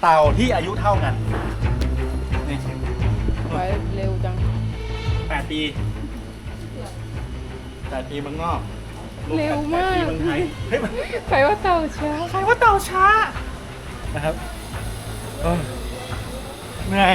เต่าที่อายุเท่ากันนี่ไว้เร็วจังแปดปีแปดปีเมืองนอกเร็วมาก แปดปีเมืองไทยเฮ้ยมันใครว่าเต่าช้าใครว่าเต่าช้านะครับเออเหนื่อย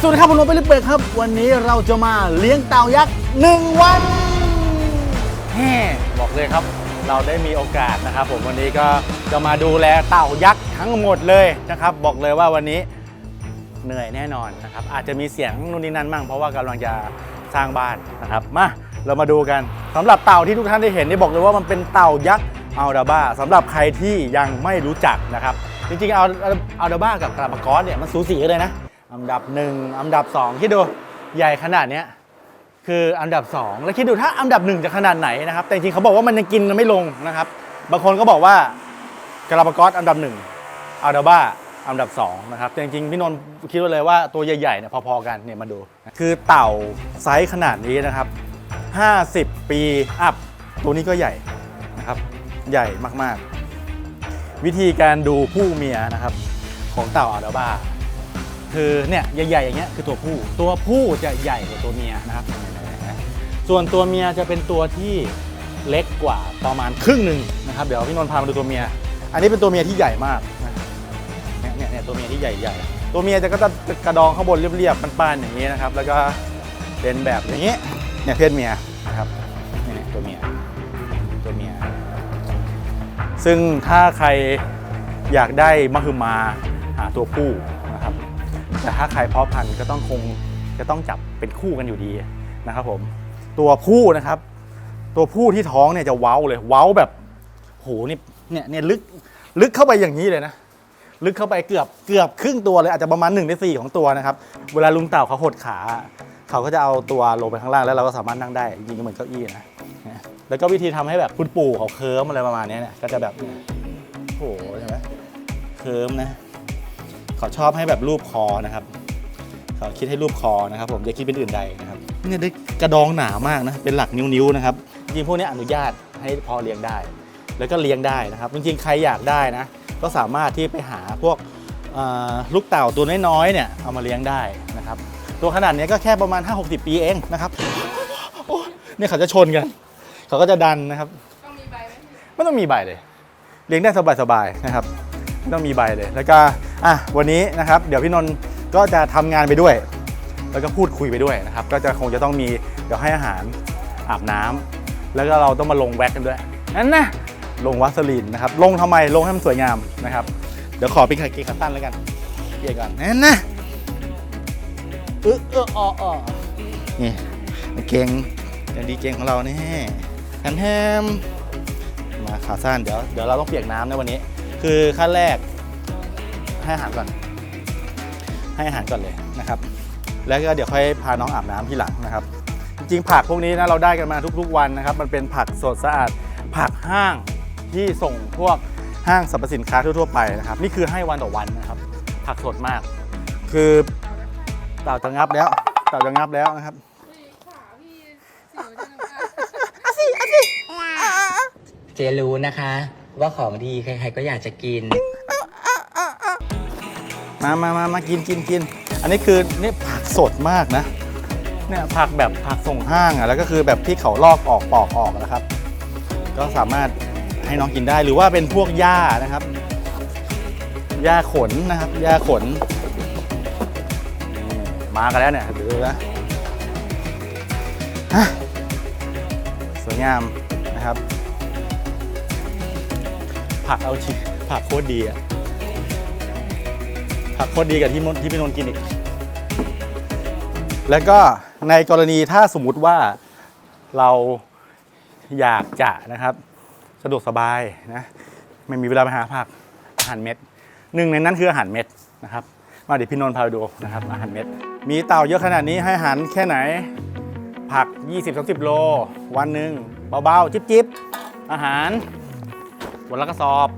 สวัสดีครับผมโนเปลิเปิดครับ วันนี้เราจะมาเลี้ยงเต่ายักษ์หนึ่งวันแฮ่บอกเลยครับ เราได้มีโอกาสนะครับ ผมวันนี้ก็จะมาดูแลเต่ายักษ์ทั้งหมดเลยนะครับ บอกเลยว่าวันนี้เหนื่อยแน่นอนนะครับ อาจจะมีเสียงนู่นนี่นั่นมั่งเพราะว่ากำลังจะสร้างบ้านนะครับมาเรามาดูกันสำหรับเต่าที่ทุกท่านได้เห็นนี่บอกเลยว่ามันเป็นเต่ายักษ์อัลดาบ้าสำหรับใครที่ยังไม่รู้จักนะครับ จริงๆเอาอัลดาบ้ากับกราบากอสเนี่ยมันสูสีกันเลยนะ อันดับหนึ่งอันดับสองคิดดูใหญ่ขนาดเนี้ยคืออันดับสองแล้วคิดดูถ้าอันดับหนึ่งจะขนาดไหนนะครับ แต่จริงเขาบอกว่ามันยังกินไม่ลงนะครับ บางคนก็บอกว่ากราบกอสอันดับหนึ่งอัลดาบ้าอันดับสองนะครับแต่จริงๆพี่นนท์คิดไว้เลยว่าตัวใหญ่ๆเนี่ยพอๆกันเนี่ยมาดู คือเต่าไซส์ขนาดนี้นะครับ 50 ปีอัพตัวนี้ก็ใหญ่นะครับ ใหญ่มากๆ วิธีการดูผู้เมียนะครับ ของเต่าอัลดาบ้า คือเนี่ยใหญ่ๆอย่างเงี้ยคือตัวผู้ ตัวผู้จะใหญ่กว่าตัวเมียนะครับ ส่วนตัวเมียจะเป็นตัวที่เล็กกว่าประมาณครึ่งหนึ่งนะครับ เดี๋ยวพี่นนท์พามาดูตัวเมีย อันนี้เป็นตัวเมียที่ใหญ่มากนะเนี่ยเนี่ยเนี่ยตัวเมียที่ใหญ่ๆตัวเมียจะก็จะกระดองข้างบนเรียบๆปานๆอย่างนี้นะครับ แล้วก็เป็นแบบอย่างนี้เนี่ยเพศเมียนะครับเนี่ยตัวเมียตัวเมีย ซึ่งถ้าใครอยากได้มหึมาหาตัวผู้ แต่ถ้าใครเพาะพันธุ์ก็ต้องคงจะต้องจับเป็นคู่กันอยู่ดีนะครับผมตัวผู้นะครับ ตัวผู้ที่ท้องเนี่ยจะเว้าเลยเว้าแบบโหนี่เนี่ยเนี่ยลึกลึกเข้าไปอย่างนี้เลยนะ ลึกเข้าไปเกือบเกือบครึ่งตัวเลยอาจจะประมาณ1นในสของตัวนะครับ เวลาลุงเต่าเขาหดขา เขาก็จะเอาตัวลงไปข้างล่างแล้วเราก็สามารถนั่งได้จริงๆเหมือนเก้าอี้นะแล้วก็วิธีทำให้แบบคุณปู่เขาเคิร์มอะไรประมาณนี้เนี่ยก็จะแบบโอ้โหใช่ไหมเคิร์มนะ เขาชอบให้แบบรูปคอนะครับ เขาคิดให้รูปคอนะครับผมจะคิดเป็นอื่นใดนะครับเนี่ยได้กระดองหนามากนะเป็นหลักนิ้วๆนะครับจริงๆพวกนี้อนุญาตให้พอเลี้ยงได้ แล้วก็เลี้ยงได้นะครับจริงๆใครอยากได้นะ ก็สามารถที่ไปหาพวกเอ่อลูกเต่าตัวน้อยๆเนี่ยเอามาเลี้ยงได้นะครับ ตัวขนาดนี้ก็แค่ประมาณ 5-60 ปีเองนะครับโอ้เนี่ยเขาจะชนกัน เขาก็จะดันนะครับต้องมีใบไหมไม่ต้องมีใบเลย เลี้ยงได้สบายๆนะครับไม่ต้องมีใบเลย แล้วก็ อะวันนี้นะครับเดี๋ยวพี่นนท์ก็จะทำงานไปด้วย แล้วก็พูดคุยไปด้วยนะครับ ก็จะคงจะต้องมีเดี๋ยวให้อาหารอาบน้ำแล้วก็เราต้องมาลงแว็กกันด้วยนั่นนะลงวัสลีนนะครับ ลงทำไมลงให้มันสวยงามนะครับ เดี๋ยวขอเป็นขาเกงขาสั้นแล้วกันเกี่ยก่อนนั่นนะเออเอออออนี่เก่งเกงดีเก่งของเรานี่แฮมแฮมมาขาสั้นเดี๋ยวเดี๋ยวเราต้องเปียกน้ำนะวันนี้ คือขั้นแรก ให้อาหารก่อน ให้อาหารก่อนเลยนะครับ แล้วก็เดี๋ยวค่อยพาน้องอาบน้ำที่หลังนะครับ จริงๆผักพวกนี้นะเราได้กันมาทุกๆวันนะครับ มันเป็นผักสดสะอาด ผักห้างที่ส่งพวกห้างสรรพสินค้าทั่วๆไปนะครับ นี่คือให้วันต่อวันนะครับ ผักสดมาก คือเต่าจะงับแล้วเต่าจะงับแล้วนะครับเจรู้นะคะ ว่าของดีใครๆก็อยากจะกิน มามามามากินกินกิน อันนี้คือนี่ผักสดมากนะ เนี่ยผักแบบผักส่งห้างอะ แล้วก็คือแบบที่เขาลอกออกปอกออกนะครับ ก็สามารถให้น้องกินได้ หรือว่าเป็นพวกหญ้านะครับ หญ้าขนนะครับ หญ้าขน มากันแล้วเนี่ยดูนะฮะสวยงามนะครับ ผักเอาชิผักโคตรดีอะ ผักโคตรดีกับที่ที่พี่นนท์กินอีก แล้วก็ในกรณีถ้าสมมุติว่าเราอยากจะนะครับ สะดวกสบายนะไม่มีเวลาไปหาผักอาหารเม็ดหนึ่งในนั้นคืออาหารเม็ดนะครับมาเดี๋ยวพี่นนท์พาไปดูนะครับอาหารเม็ด มีเต่าเยอะขนาดนี้ให้อาหารแค่ไหน ผัก 20-30 โล วันหนึ่งเบาๆ จิ๊บๆ อาหารวันละกระสอบ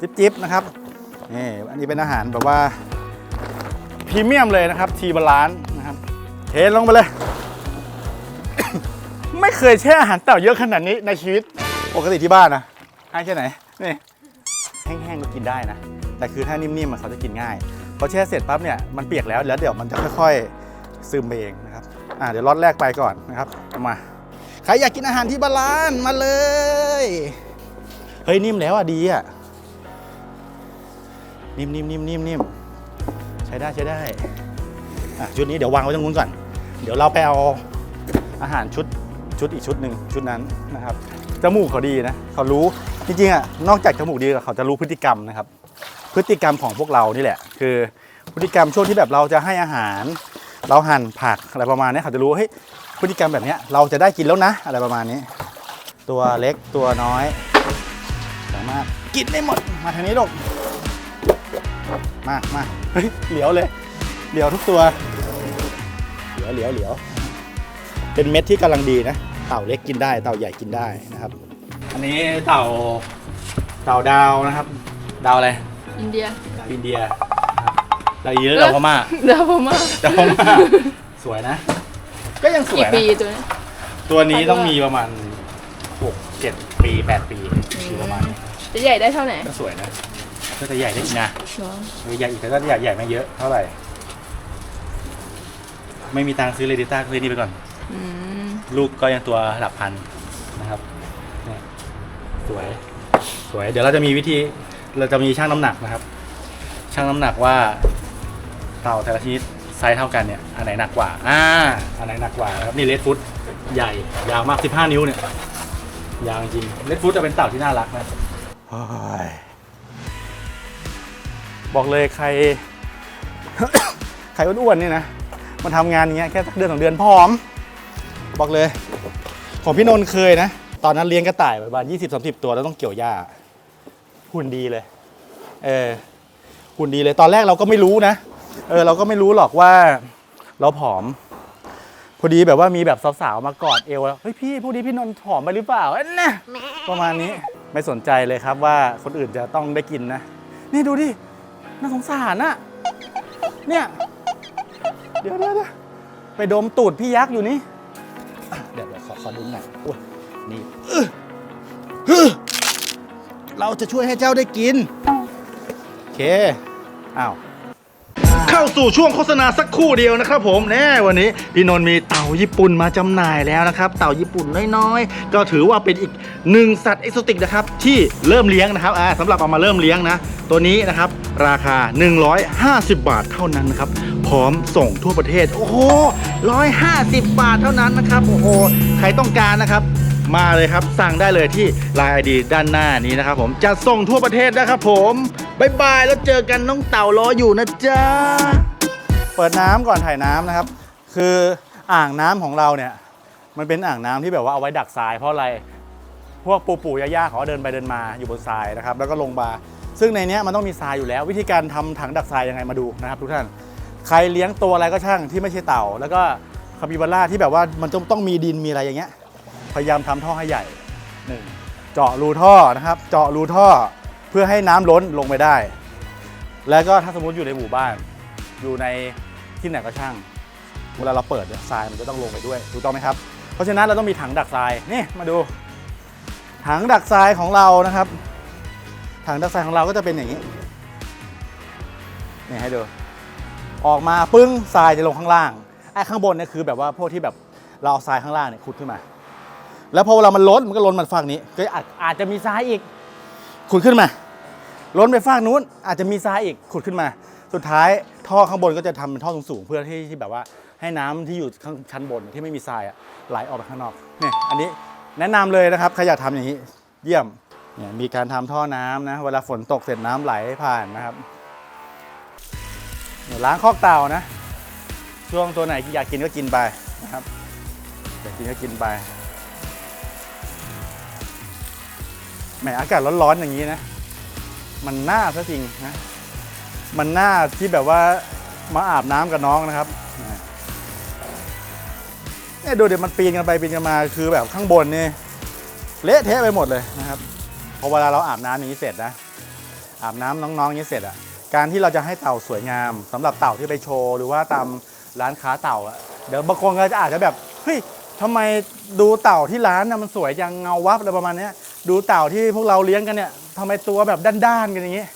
จิ๊บๆ นะครับนี่อันนี้เป็นอาหารแบบว่า พรีเมียมเลยนะครับทีบาลานซ์นะครับเทลงไปเลย ไม่เคยแช่อาหารเต่าเยอะขนาดนี้ในชีวิตปกติที่บ้านนะให้แค่ไหนนี่แห้งๆก็กินได้นะ แต่คือถ้านิ่มๆมันเขาจะกินง่ายพอแช่เสร็จปั๊บเนี่ยมันเปียกแล้วแล้วเดี๋ยวมันจะค่อยๆซึมเองนะครับอ่าเดี๋ยวรอดแรกไปก่อนนะครับมาใครอยากกินอาหารที่บาลานซ์มาเลยเฮ้ยนิ่มแล้วอะดีอะนิ่มๆนิ่มๆนิ่มๆนิ่ม ช้ได้ใช้ได้อะชุดนี้เดี๋ยววางไว้ตรงนู้นก่อน เดี๋ยวเราไปเอาอาหารชุดชุดอีกชุดหนึ่งชุดนั้นนะครับจมูกเขาดีนะเขารู้จริงๆอะนอกจากจมูกดีเขาจะรู้พฤติกรรมนะครับ พฤติกรรมของพวกเรานี่แหละ คือพฤติกรรมช่วงที่แบบเราจะให้อาหาร เราหั่นผักอะไรประมาณนี้เขาจะรู้เฮ้ยพฤติกรรมแบบนี้เราจะได้กินแล้วนะ อะไรประมาณนี้ ตัวเล็กตัวน้อย สามารถกินได้หมดมาทางนี้ลูก มามาเฮ้ยเหลียวเลย เหลียวทุกตัว เหลียวเหลียวเหลียว เป็นเม็ดที่กำลังดีนะ เต่าเล็กกินได้ เต่าใหญ่กินได้นะครับ อันนี้เต่า เต่าดาวนะครับ ดาวอะไร อินเดีย ดาวอินเดียนะครับดาวอินเดียหรือดาวพม่าเดาวพม่าดาวพม่า สวยนะ ก็ยังสวกี่ยปีนะตัวนี้ ตัวนี้ต้องมีประมาณ6 7ปี8ปีอยู่ประมาณนี้จะใหญ่ได้เท่าไหร่ ก็สวยนะ ก็จะใหญ่ได้อีกนะเนาะใหญ่อีกแต่ก็ใหญ่ใหญ่ไม่เยอะเท่าไหร่ ไม่มีตังค์ซื้อเลดิต้าซื้อนี่ไปก่อน อืมลูกก็ยังตัวหลักพันนะครับเนี่ยสวย สวย เดี๋ยวเราจะมีวิธี เราจะมีช่างน้ำหนักนะครับ ช่างน้ำหนักว่าเต่าแต่ละชนิดไซส์เท่ากันเนี่ย อันไหนหนักกว่า อ่า อันไหนหนักกว่านะครับ นี่เลดฟุตใหญ่ยาวมาก 15 นิ้วเนี่ย ยาวจริงเลดฟุตจะเป็นเต่าที่น่ารักนะ บอกเลยใคร ใครอ้วนๆนี่นะมาทำงานอย่างเงี้ยแค่สักเดือนสองเดือนพร้อม บอกเลย ของพี่นนท์เคยนะ ตอนนั้นเลี้ยงกระต่ายประมาณยี่สิบสามสิบตัวแล้วต้องเกี่ยวหญ้าหุ่นดีเลย เออหุ่นดีเลยตอนแรกเราก็ไม่รู้นะ เออ เราก็ไม่รู้หรอกว่า เราผอม พอดีแบบว่ามีแบบสาวๆมากอดเอวแล้วเฮ้ยพี่ผู้นี้พี่นนท์ผอมไปหรือเปล่าเอ้ยนะประมาณนี้ไม่สนใจเลยครับว่าคนอื่นจะต้องได้กินนะ นี่ดูดิ น่าสงสารน่ะ เนี่ย เดี๋ยวเดี๋ยวเดี๋ยวไปดมตูดพี่ยักษ์อยู่นี่อะเดี๋ยวเดี๋ยวขอขอดูหน่อยโอ้ยนี่อื้อฮึเราจะช่วยให้เจ้าได้กิน โอเค อ้าว เข้าสู่ช่วงโฆษณาสักครู่เดียวนะครับผมแน่วันนี้พี่นนท์มีเต่าญี่ปุ่นมาจำหน่ายแล้วนะครับ เต่าญี่ปุ่นน้อยๆ ก็ถือว่าเป็นอีกหนึ่งสัตว์เอกโซติกนะครับที่เริ่มเลี้ยงนะครับอ่าสำหรับเอามาเริ่มเลี้ยงนะ ตัวนี้นะครับราคา 150 บาทเท่านั้นนะครับพร้อมส่งทั่วประเทศ โอ้โห150 บาทเท่านั้นนะครับโอ้โหใครต้องการนะครับมาเลยครับสั่งได้เลยที่ Line ID ด้านหน้านี้นะครับผมจะส่งทั่วประเทศนะครับผม บายบายแล้วเจอกันน้องเต่ารออยู่นะจ๊ะ เปิดน้ำก่อนถ่ายน้ำนะครับ คืออ่างน้ำของเราเนี่ย มันเป็นอ่างน้ำที่แบบว่าเอาไว้ดักทรายเพราะอะไร พวกปู่ปู่ย่าๆเขาเดินไปเดินมาอยู่บนทรายนะครับ แล้วก็ลงบาซึ่งในเนี้ยมันต้องมีทรายอยู่แล้ว วิธีการทำถังดักทรายยังไงมาดูนะครับทุกท่าน ใครเลี้ยงตัวอะไรก็ช่างที่ไม่ใช่เต่า แล้วก็คาปิบาร่าที่แบบว่ามันต้องต้องมีดินมีอะไรอย่างเงี้ย พยายามทำท่อให้ใหญ่หนึ่งเจาะรูท่อนะครับ เจาะรูท่อ เพื่อให้น้ำล้นลงไปได้ แล้วก็ถ้าสมมติอยู่ในหมู่บ้าน อยู่ในที่ไหนก็ช่าง เวลาเราเปิดเนี่ยทรายมันจะต้องลงไปด้วยถูกต้องไหมครับ เพราะฉะนั้นเราต้องมีถังดักทรายนี่มาดู ถังดักทรายของเรานะครับ ถังดักทรายของเราก็จะเป็นอย่างนี้นี่ให้ดูออกมาปึ้งทรายจะลงข้างล่างไอ้ข้างบนเนี่ยคือแบบว่าพวกที่แบบเราเอาทรายข้างล่างเนี่ยขุดขึ้นมา แล้วพอเวลามันล้นมันก็ล้นมาฝั่งนี้ก็อาจจะมีทรายอีก ขุดขึ้นมา ล้นไปฝั่งนู้น อาจจะมีทรายอีกขุดขึ้นมา สุดท้ายท่อข้างบนก็จะทำเป็นท่อสูงๆเพื่อที่ที่แบบว่าให้น้ำที่อยู่ข้างชั้นบนที่ไม่มีทรายไหลออกไปข้างนอกเนี่ยอันนี้แนะนำเลยนะครับใครอยากทำอย่างนี้ เยี่ยมเนี่ยมีการทำท่อน้ำนะเวลาฝนตกเสร็จน้ำไหลผ่านนะครับเนี่ยล้างคอกเต่านะ ช่วงตัวไหนอยากกินก็กินไปนะครับอยากกินก็กินไป แหมอากาศร้อนๆอย่างนี้นะ มันน่าซะจริงนะมันน่าที่แบบว่ามาอาบน้ำกับน้องนะครับเนี่ยดูเดี๋ยวมันปีนกันไปปีนกันมาคือแบบข้างบนนี่เละเทะไปหมดเลยนะครับพอเวลาเราอาบน้ำอย่างนี้เสร็จนะอาบน้ำน้องๆนี้เสร็จอะการที่เราจะให้เต่าสวยงามสำหรับเต่าที่ไปโชว์หรือว่าตามร้านค้าเต่าอะเดี๋ยวบางคนก็จะอาจจะแบบเฮ้ยทำไมดูเต่าที่ร้านน่ะมันสวยจังเงาวับอะไรประมาณนี้ ดูเต่าที่พวกเราเลี้ยงกันเนี่ยทำไมตัวแบบด้านๆกันอย่างนี้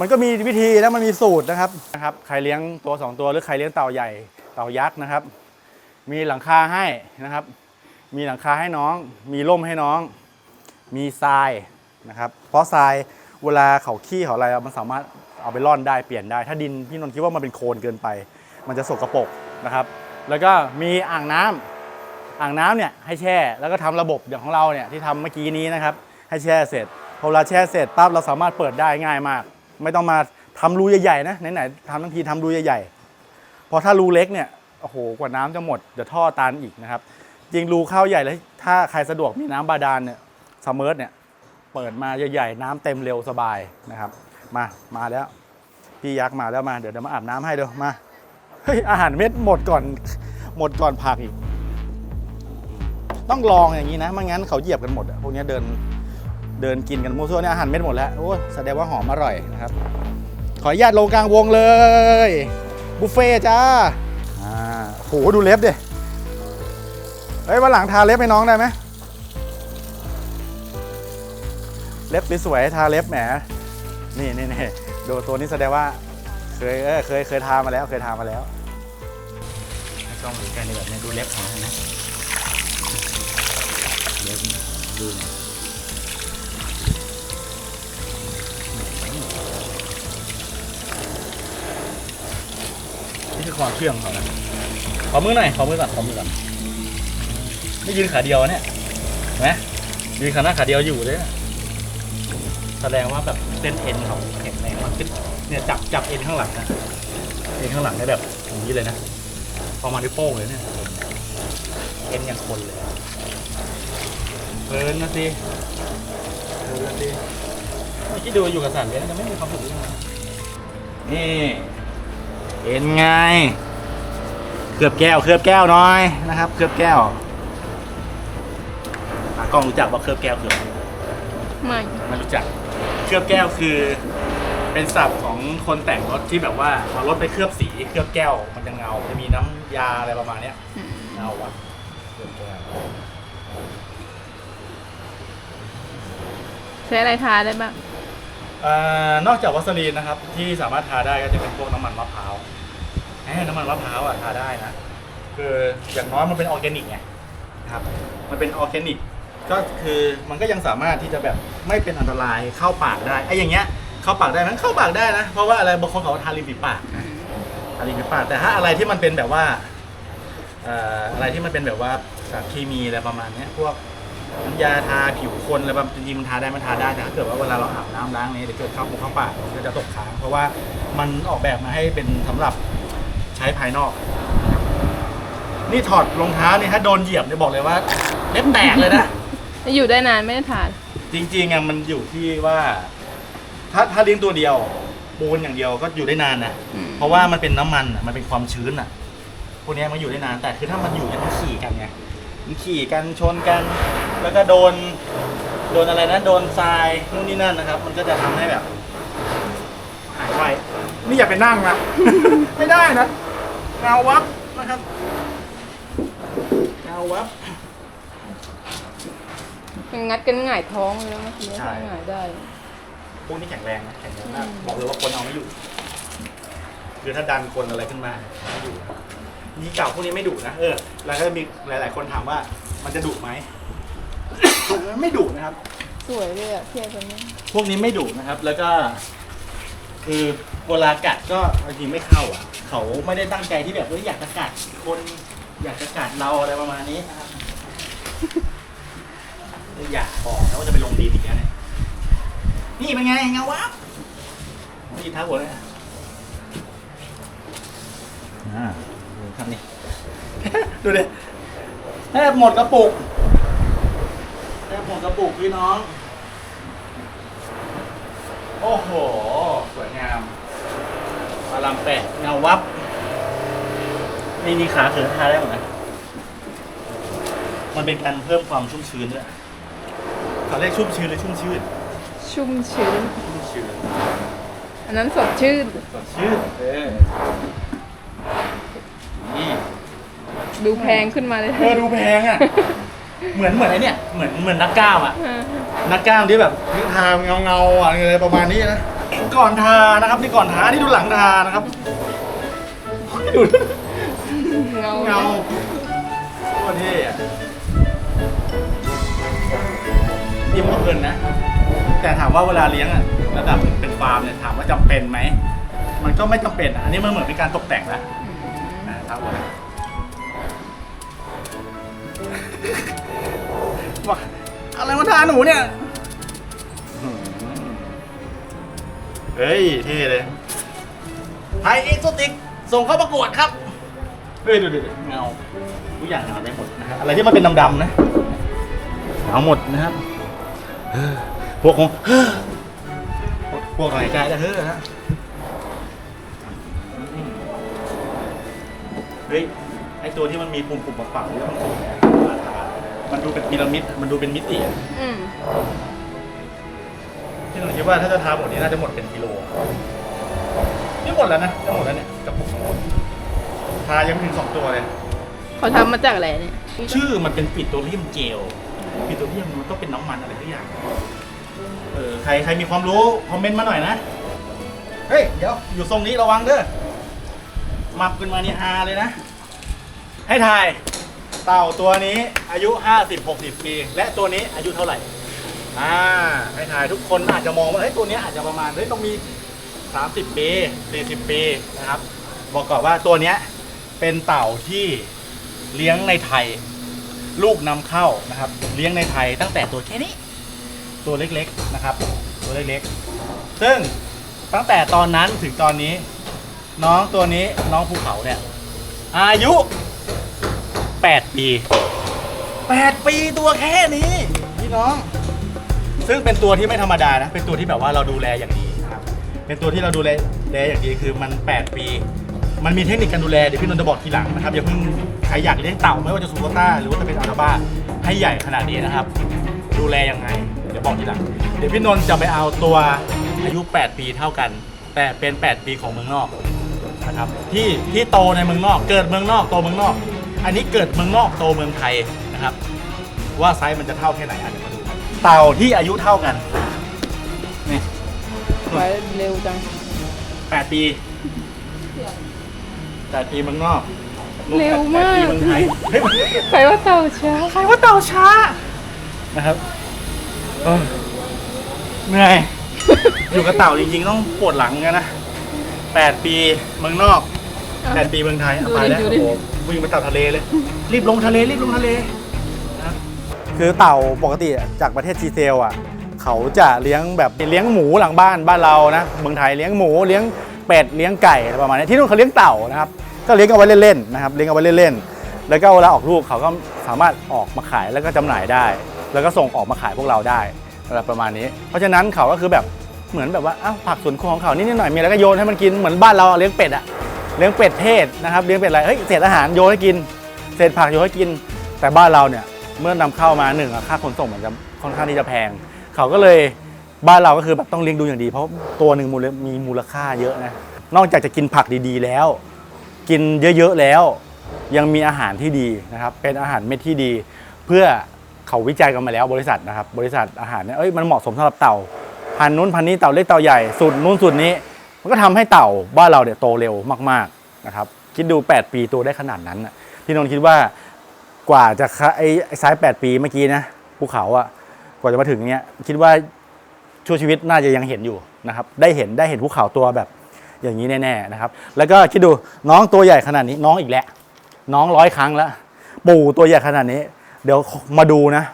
มันก็มีวิธีแล้วมันมีสูตรนะครับนะครับใครเลี้ยงตัว 2 ตัวหรือใครเลี้ยงเต่าใหญ่เต่ายักษ์นะครับ มีหลังคาให้นะครับ มีหลังคาให้น้อง มีร่มให้น้อง มีทรายนะครับ เพราะทรายเวลาเขาขี้เขาอะไรมันสามารถเอาไปร่อนได้เปลี่ยนได้ ถ้าดินพี่นนท์คิดว่ามันเป็นโคลนเกินไป มันจะสกรปรกนะครับ แล้วก็มีอ่างน้ำอ่างน้ำเนี่ยให้แช่แล้วก็ทำระบบอย่างของเราเนี่ยที่ทำเมื่อกี้นี้นะครับ ให้แช่เสร็จพอเราแช่เสร็จปั๊บเราสามารถเปิดได้ง่ายมาก ไม่ต้องมาทำรูใหญ่ๆนะไหนๆทำทั้งทีทำรูใหญ่ๆพอถ้ารูเล็กเนี่ยโอ้โหกว่าน้ำจะหมดเดี๋ยวท่อตันอีกนะครับจริงรูเข้าใหญ่เลยถ้าใครสะดวกมีน้ำบาดาลเนี่ยซัมเมอร์เนี่ยเปิดมาใหญ่ๆน้ำเต็มเร็วสบายนะครับ มามาแล้ว พี่ยักษ์มาแล้วมาเดี๋ยวเดี๋ยวมาอาบน้ำให้เดี๋ยวมาเฮ้ยอาหารเม็ดหมดก่อนหมดก่อนผักอีก ต้องลองอย่างนี้นะไม่งั้นเขาเหยียบกันหมดอะพวกเนี้ยเดิน เดินกินกันมั่วซั่วเนี่ยอาหารเม็ดหมดแล้วโอ้แสดงว่าหอมอร่อยนะครับ ขออนุญาตลงกลางวงเลยบุฟเฟ่จ้าอ่าโหดูเล็บดิเฮ้ยวันหลังทาเล็บให้น้องได้ไหมเล็บสวยๆทาเล็บแหมนี่นี่นี่ดูตัวนี้แสดงว่าเคยเออเคยเคยทามาแล้วเคยทามาแล้วให้องดูกันดีแบบนี้ดูเล็บของนะเล็บดูนี่คื ความเชื่องของเขานะขอมือหน่อยขอมือก่อนขอมือก่อนไม่ยืนขาเดียวเนี่ยนไหมยืนขาหน้าขาเดียวอยู่เลยนะแสดงว่าแบบเส้นเอ็นเขาแข็งแรงมากขึ้นเนี่ยจับจับเอ็นข้างหลังนะเอ็นข้างหลังได้แบบอย่างนี้เลยนะประมาณนิ้วโป้งเลยเนี่ยเอ็นอย่างคนเลยเพลินนะสิเพลินนะสิเมื่อกี้ดูอยู่กับสัตว์เลี้ยงจะไม่มีความสุขเลยนะนี่ เอ็นไง เคลือบแก้ว เคลือบแก้วหน้อยนะครับ เคลือบแก้วตากล้องรู้จักว่าเคลือบแก้วคืออะไรไม่ไม่รู้จัก เคลือบแก้วคือ เป็นศัพท์ของคนแต่งรถที่แบบว่าเอารถไปเคลือบสี เคลือบแก้ว มันจะเงา จะมีน้ำยาอะไรประมาณเนี้ย อืมเงาอะเคลือบแก้ว ใช้อะไรทาได้บ้างอ่านอกจากวัสลีนนะครับที่สามารถทาได้ก็จะเป็นพวกน้ำมันมะพร้าว แหมน้ำมันมะพร้าวอะทาได้นะ คืออย่างน้อยมันเป็นออร์แกนิกไงนะครับ มันเป็นออร์แกนิก ก็คือมันก็ยังสามารถที่จะแบบไม่เป็นอันตรายเข้าปากได้ไอ้อย่างเงี้ยเข้าปากได้มันเข้าปากได้นะ เพราะว่าอะไรบางคนเขาทาริมฝีปากนะทาริมฝีปาก แต่ถ้าอะไรที่มันเป็นแบบว่าเอ่ออะไรที่มันเป็นแบบว่าสารเคมีอะไรประมาณเนี้ยพวกน้ำยาทาผิวคนอะไรแบบจริงๆมันทาได้มันทาได้แต่ถ้าเกิดว่าเวลาเราอาบน้ำล้างนี้เดี๋ยวเกิดเข้าปากเข้าปากมันก็จะตกค้างเพราะว่ามันออกแบบมาให้เป็นสำหรับใช้ภายนอก นี่ถอดรองเท้านี่ถ้าโดนเหยียบเนี่ยบอกเลยว่าเล็บแตกเลยนะอยู่ได้นานไม่ได้ทาน จริงๆอะมันอยู่ที่ว่า ถ้าถ้าเลี้ยงตัวเดียวปูนอย่างเดียวก็อยู่ได้นานนะอืม เพราะว่ามันเป็นน้ำมันอะมันเป็นความชื้นอะพวกเนี้ยมันอยู่ได้นานแต่คือถ้ามันอยู่เนี่ยมันขี่กันไงมันขี่กันชนกัน แล้วก็โดน โดนอะไรนะโดนทรายนู่นนี่นั่นนะครับ มันก็จะทำให้แบบหายไวนี่อย่าไปนั่งนะ ไม่ได้นะ เงาวับนะครับเงาวับ มันงัดกันหง่ายท้องเลยนะเมื่อกี้ใช่หง่ายได้ พวกนี้แข็งแรงนะแข็งแรงมากอืมบอกเลยว่าคนเอาไม่อยู่คือถ้าดันคนอะไรขึ้นมาไม่อยู่นะมีเก่าพวกนี้ไม่ดุนะ เออ แล้วก็มีหลาย ๆ คนถามว่า มันจะดุไหมไม่ดุนะครับ สวยเลยอะเทียบกันนี่พวกนี้ไม่ดุนะครับ แล้วก็ คือเวลากัดก็บางทีไม่เข้าอะ เขาไม่ได้ตั้งใจที่แบบว่าอยากจะกัดคนอยากจะกัดเราอะไรประมาณนี้นะครับอยากบอกนะว่าจะไปลงดีอีกแล้วเนี่ยนี่เป็นไงเงาวับนี่ท้าหัวเลยอ่าดูครับนี่ ดูดิแทบหมดกระปุกแทบหมดกระปุกพี่น้อง โอ้โห สวยงามอลัมแปะเงาวับ นี่นี่ขาเขินทาได้หมดนะมันเป็นการเพิ่มความชุ่มชื้นด้วยเขาเรียกชุ่มชื้นหรือชุ่มชื่นชุ่มชื้น ชุ่มชื้นอันนั้นสดชื่น สดชื่นเออนี่ดูแพงขึ้นมาเลยเออดูแพงอะ เหมือนเหมือนไอเนี่ย เหมือนเหมือนนักกล้ามอะ นักกล้ามที่แบบนี่ทาเงาเงาๆอะอะไรประมาณนี้นะ ก่อนทานะครับนี่ก่อนทานี่ดูหลังทานะครับดูเงาเงาโคตรเท่อะนี่มันก็เพลินนะ แต่ถามว่าเวลาเลี้ยงอะระดับเป็นฟาร์มเนี่ยถามว่าจำเป็นไหม มันก็ไม่จำเป็นอะอันนี้มันเหมือนเป็นการตกแต่งแล้วนะครับผมว่าอะไรมาทาหนูเนี่ย เฮ้ยเท่เลยไทยเอ็กโซติกส่งเข้าประกวดครับ เฮ้ยดูดิเงาทุกอย่างเงาได้หมดนะครับอะไรที่มันเป็นดำๆนะเงาหมดนะครับเฮ้อพวกของเฮ้อพวกหายใจได้เฮ้อนะเฮ้ยไอตัวที่มันมีปุ่มๆปักๆนี่มันสวยนะมันดูเป็นพีระมิดมันดูเป็นมิติอะอืม ที่เราคิดว่าถ้าจะทาหมดนี้น่าจะหมดเป็นกิโลนี่หมดแล้วนะจะหมดแล้วเนี่ยกระปุกทายังไม่ถึงสองตัวเลย เขาทำมาจากอะไรเนี่ย ชื่อมันเป็นปิโตรเลียมเจลปิโตรเลียมมันก็เป็นน้ำมันอะไรทุกอย่างเออใครใครมีความรู้คอมเมนต์มาหน่อยนะเฮ้ยเดี๋ยวอยู่ทรงนี้ระวังเด้อมับขึ้นมานี่ฮาเลยนะ ให้ทาย เต่าตัวนี้อายุ 50-60 ปี และตัวนี้อายุเท่าไหร่ อ่าให้ทายทุกคนอาจจะมองว่าเฮ้ยตัวนี้อาจจะประมาณเฮ้ยต้องมี 30 ปี 40 ปีนะครับ บอกก่อนว่าตัวเนี้ยเป็นเต่าที่เลี้ยงในไทย ลูกนำเข้านะครับ เลี้ยงในไทยตั้งแต่ตัวแค่นี้ ตัวเล็กๆนะครับ ตัวเล็กๆ ซึ่งตั้งแต่ตอนนั้นถึงตอนนี้ น้องตัวนี้น้องภูเขาเนี่ย อายุ 8 ปี 8 ปีตัวแค่นี้ พี่น้อง ซึ่งเป็นตัวที่ไม่ธรรมดานะ เป็นตัวที่แบบว่าเราดูแลอย่างดีครับ เป็นตัวที่เราดูแลแลอย่างดีคือมัน 8 ปี มันมีเทคนิคการดูแลเดี๋ยวพี่นนท์จะบอกทีหลังนะครับอย่าเพิ่งใครอยากเลี้ยงเต่าไม่ว่าจะซูโกต้าหรือว่าจะเป็นอาราบ้าให้ใหญ่ขนาดนี้นะครับ ดูแลยังไงเดี๋ยวบอกทีหลัง เดี๋ยวพี่นนท์จะไปเอาตัวอายุ 8 ปีเท่ากัน แต่เป็น 8 ปีของเมืองนอกนะครับที่ที่โตในเมืองนอก เกิดเมืองนอกโตเมืองนอก อันนี้เกิดเมืองนอกโตเมืองไทยนะครับ ว่าไซส์มันจะเท่าแค่ไหนอะเดี๋ยวมาดูกัน เต่าที่อายุเท่ากันนี่ไว้เร็วจังแปดปีแปดปีเมืองนอกเร็วมาก แปดปีเมืองไทยเฮ้ยใครว่าเต่าช้าใครว่าเต่าช้านะครับเออเหนื่อย อยู่กับเต่าจริงๆต้องปวดหลังกันนะแปดปีเมืองนอกแปดปีเมืองไทยเอาไปแล้วดูโอ้ดิโหวิ่งไปเต่าทะเลเลย รีบลงทะเลรีบลงทะเลนะ คือเต่าปกติจากประเทศซีเซลอะเขาจะเลี้ยงแบบเลี้ยงหมูหลังบ้านบ้านเรานะเมืองไทยเลี้ยงหมูเลี้ยงเป็ดเลี้ยงไก่อะไรประมาณนี้ที่นู่นเขาเลี้ยงเต่านะครับก็เลี้ยงเอาไว้เล่นๆนะครับเลี้ยงเอาไว้เล่นๆแล้วก็เวลาออกลูกเขาก็สามารถออกมาขายแล้วก็จำหน่ายได้ แล้วก็ส่งออกมาขายพวกเราได้อะไรประมาณนี้ เพราะฉะนั้นเขาก็คือแบบเหมือนแบบว่าอ้าวผักสวนครัวของเขานิดๆหน่อยมีอะไรก็โยนให้มันกินเหมือนบ้านเราเลี้ยงเป็ดอะเลี้ยงเป็ดเทศนะครับเลี้ยงเป็ดอะไรเฮ้ยเศษอาหารโยนให้กินเศษผักโยนให้กิน แต่บ้านเราเนี่ย เมื่อนำเข้ามาหนึ่งอะค่าขนส่งมันจะค่อนข้างที่จะแพง เขาก็เลยบ้านเราก็คือแบบต้องเลี้ยงดูอย่างดี เพราะตัวหนึ่งมูลมีมูลค่าเยอะนะนอกจากจะกินผักดีๆแล้ว กินเยอะๆแล้ว ยังมีอาหารที่ดีนะครับ เป็นอาหารเม็ดที่ดี เพื่อเขาวิจัยกันมาแล้วบริษัทนะครับ บริษัทอาหารเนี่ยเอ้ยมันเหมาะสมสำหรับเต่าพันนู้นพันนี้เต่าเล็กเต่าใหญ่สูตรนู้นสูตรนี้ มันก็ทำให้เต่าบ้านเราเนี่ยโตเร็วมากๆนะครับคิดดู 8 ปีโตได้ขนาดนั้นพี่นนท์คิดว่า กว่าจะคะไอ้ไอ้ไซส์8ปีเมื่อกี้นะภูเขาอะกว่าจะมาถึงเนี้ยคิดว่าชั่วชีวิตน่าจะยังเห็นอยู่นะครับได้เห็นได้เห็นภูเขาตัวแบบอย่างนี้แน่ๆนะครับ แล้วก็คิดดูน้องตัวใหญ่ขนาดนี้น้องอีกแล้วน้องร้อยครั้งแล้วปู่ตัวใหญ่ขนาดนี้ เดี๋ยวมาดูนะ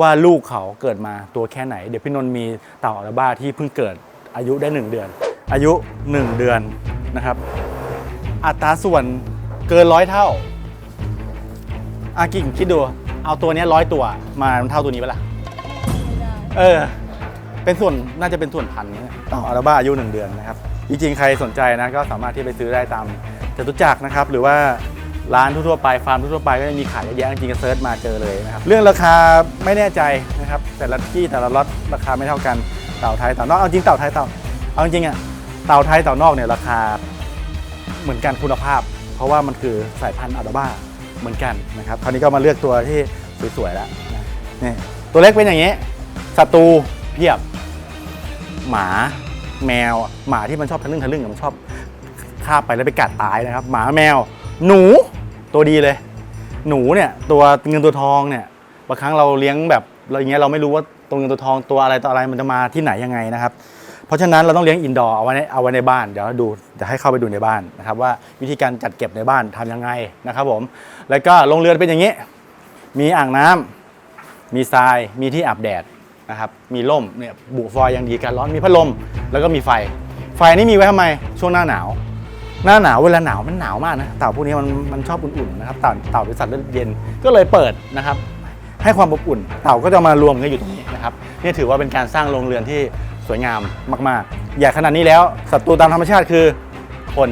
ว่าลูกเขาเกิดมาตัวแค่ไหน เดี๋ยวพี่นนท์มีเต่าอัลบ้าที่เพิ่งเกิดอายุได้ 1 เดือน อายุ 1 เดือนนะครับ อัตราส่วนเกินร้อยเท่า อากิ่งคิดดู เอาตัวเนี้ร้อยตัวมามันเท่าตัวนี้ปะล่ะ เออ เป็นส่วนน่าจะเป็นส่วนพันธุ์นะเต่าอัลบ้าอายุ1เดือนนะครับ จริงๆ ใครสนใจนะก็สามารถที่ไปซื้อได้ตามจตุจักรนะครับ หรือว่าร้านทั่วๆไปฟาร์มทั่วๆไปก็จะมีขายเยอะแยะจริงๆก็เซิร์ชมาเจอเลยนะครับ เรื่องราคาไม่แน่ใจนะครับ แต่ละที่แต่ละล็อตราคาไม่เท่ากันเต่าไทยเต่านอกเอาจริงเต่าไทยเต่าเอาจริงๆอะเต่าไทยเต่านอกเนี่ยราคาเหมือนกันคุณภาพ เพราะว่ามันคือสายพันธุ์อาดาบ้า เหมือนกันนะครับคราวนี้ก็มาเลือกตัวที่สวยๆแล้วนะนี่ตัวเล็กเป็นอย่างนี้ศัตรูเพียบ หมาแมวหมาที่มันชอบทะลึ่งทะลึ่งอะมันชอบคาบไปแล้วไปกัดตายนะครับ หมาแมว หนูตัวดีเลย หนูเนี่ยตัวเงินตัวทองเนี่ยบางครั้งเราเลี้ยงแบบเราอย่างเงี้ยเราไม่รู้ว่าตัวเงินตัวทองตัวอะไรตัวอะไรมันจะมาที่ไหนยังไงนะครับ เพราะฉะนั้นเราต้องเลี้ยงอินดอร์เอาไว้ในเอาไว้ในบ้าน เดี๋ยวดูจะให้เข้าไปดูในบ้านนะครับว่าวิธีการจัดเก็บในบ้านทำยังไงนะครับผม แล้วก็โรงเรือนเป็นอย่างนี้ มีอ่างน้ำมีทราย มีที่อาบแดดนะครับ มีร่มเนี่ยบุฟอยล์ยังดีกันร้อน มีพัดลม แล้วก็มีไฟ ไฟนี่มีไว้ทำไมช่วงหน้าหนาว หน้าหนาวเวลาหนาวมันหนาวมากนะ เต่าพวกนี้มันมันชอบอุ่นๆนะครับ เต่าเต่าเป็นสัตว์เลือดเย็น ก็เลยเปิดนะครับ ให้ความอบอุ่น เต่าก็จะมารวมกันอยู่ตรงนี้นะครับ นี่ถือว่าเป็นการสร้างโรงเรือนที่ สวยงามมากๆอย่างขนาดนี้แล้วศัตรูตามธรรมชาติคือคน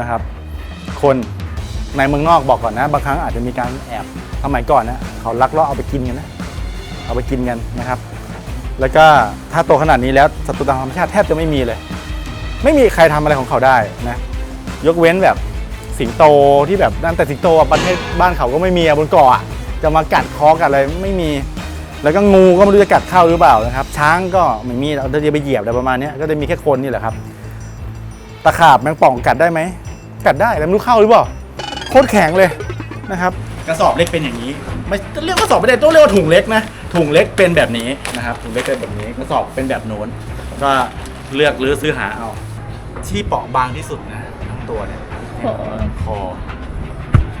นะครับ คนในเมืองนอกบอกก่อนนะ บางครั้งอาจจะมีการแอบสมัยก่อนนะเขาลักลอบเอาไปกินกันนะเอาไปกินกันนะครับ แล้วก็ถ้าโตขนาดนี้แล้วศัตรูตามธรรมชาติแทบจะไม่มีเลย ไม่มีใครทำอะไรของเขาได้นะยกเว้นแบบสิงโตที่แบบนั่นแต่สิงโตประเทศบ้านเขาก็ไม่มีบนเกาะอะจะมากัดคอกัดอะไรไม่มี แล้วก็งูก็ไม่รู้จะกัดเข้าหรือเปล่านะครับ ช้างก็ไม่มีเราจะไปเหยียบอะไรประมาณนี้ก็จะมีแค่คนนี่แหละครับ ตะขาบแมงป่องกัดได้ไหมกัดได้แต่ไม่รู้เข้าหรือเปล่าโคตรแข็งเลยนะครับ กระสอบเล็กเป็นอย่างนี้ไม่เรียกกระสอบไม่ได้ต้องเรียกว่าถุงเล็กนะถุงเล็กเป็นแบบนี้นะครับถุงเล็กเป็นแบบนี้กระสอบเป็นแบบโน้นก็เลือกหรือซื้อหาเอาที่เปราะบางที่สุดนะทั้งตัวเนี่ยคอ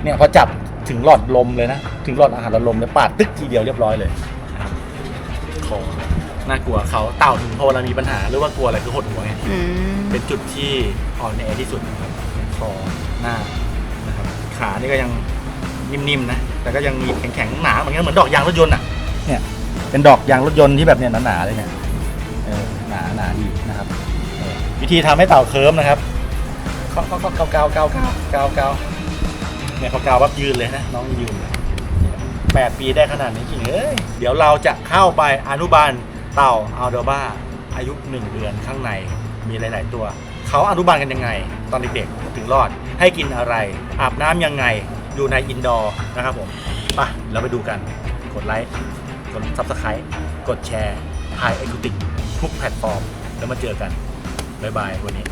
เนี่ยพอจับถึงหลอดลมเลยนะ ถึงหลอดอาหารหลอดลมเนี่ยปาดตึกทีเดียวเรียบร้อยเลย นะครับคอน่ากลัวเขาเต่าถึงพอเวลามีปัญหาหรือว่ากลัวอะไรคือหดหัวไงอืมเป็นจุดที่อ่อนแอที่สุดนะครับคอหน้านะครับขานี่ก็ยังนิ่มๆนะแต่ก็ยังมีแข็งๆหนาเหมือนกันเหมือนดอกยางรถยนต์อะเนี่ยเป็นดอกยางรถยนต์ที่แบบเนี่ยหนาๆเลยเนี่ยเออหนาหนาดีนะครับเออวิธีทำให้เต่าเคิร์มนะครับเขาเขาเขาเกาเกาเกาเกาเกาเกาเนี่ยเขาเกาปั๊บยืนเลยนะน้องยืนเลย แปดปีได้ขนาดนี้จริงเอ้ยเดี๋ยวเราจะเข้าไปอนุบาลเต่าอัลเดบ้าอายุหนึ่งเดือนข้างในมีหลาย ๆ ตัว เขาอนุบาลกันยังไง ตอนเด็กๆถึงรอดให้กินอะไร อาบน้ำยังไงอยู่ในอินดอร์นะครับผมไปเราไปดูกันกดไลค์กดซับสไครต์กดแชร์ Hi e x o t i c ทุกแพลตฟอร์ม แล้วมาเจอกัน บ๊ายบายวันนี้